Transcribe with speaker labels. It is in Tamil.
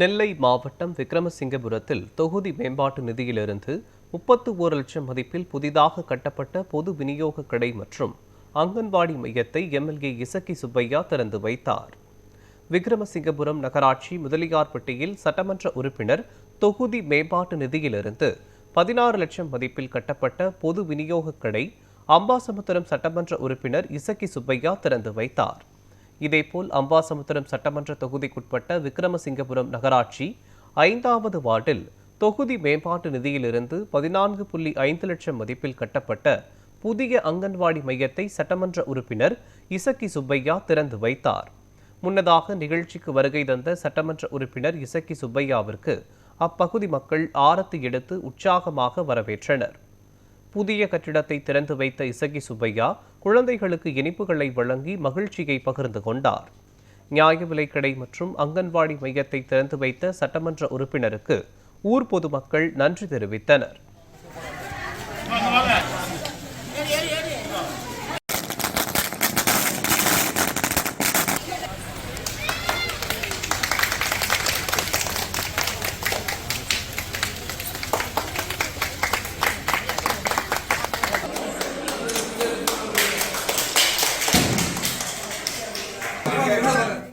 Speaker 1: நெல்லை மாவட்டம் விக்ரமசிங்கபுரத்தில் தொகுதி மேம்பாட்டு நிதியிலிருந்து முப்பத்து ஒரு லட்சம் மதிப்பில் புதிதாக கட்டப்பட்ட பொது விநியோக கடை மற்றும் அங்கன்வாடி மையத்தை எம்எல்ஏ இசக்கி சுப்பையா திறந்து வைத்தார். விக்ரமசிங்கபுரம் நகராட்சி முதலியார்பட்டியில் சட்டமன்ற உறுப்பினர் தொகுதி மேம்பாட்டு நிதியிலிருந்து பதினாறு லட்சம் மதிப்பில் கட்டப்பட்ட பொது விநியோக கடை அம்பாசமுத்திரம் சட்டமன்ற உறுப்பினர் இசக்கி சுப்பையா திறந்து வைத்தார். இதேபோல் அம்பாசமுத்திரம் சட்டமன்ற தொகுதிக்குட்பட்ட விக்ரமசிங்கபுரம் நகராட்சி ஐந்தாவது வார்டில் தொகுதி மேம்பாட்டு நிதியிலிருந்து பதினான்கு புள்ளி ஐந்து லட்சம் மதிப்பில் கட்டப்பட்ட புதிய அங்கன்வாடி மையத்தை சட்டமன்ற உறுப்பினர் இசக்கி சுப்பையா திறந்து வைத்தார். முன்னதாக நிகழ்ச்சிக்கு வருகை தந்த சட்டமன்ற உறுப்பினர் இசக்கி சுப்பையாவிற்கு அப்பகுதி மக்கள் ஆரத்தி எடுத்து உற்சாகமாக வரவேற்றனர். புதிய கட்டிடத்தை திறந்து வைத்த இசகி சுப்பையா குழந்தைகளுக்கு இனிப்புகளை வழங்கி மகிழ்ச்சியை பகிர்ந்து கொண்டார். நியாய விலைக்கடை மற்றும் அங்கன்வாடி மையத்தை திறந்து வைத்த சட்டமன்ற உறுப்பினருக்கு ஊர் பொதுமக்கள் நன்றி தெரிவித்தனர்.
Speaker 2: Okay, okay.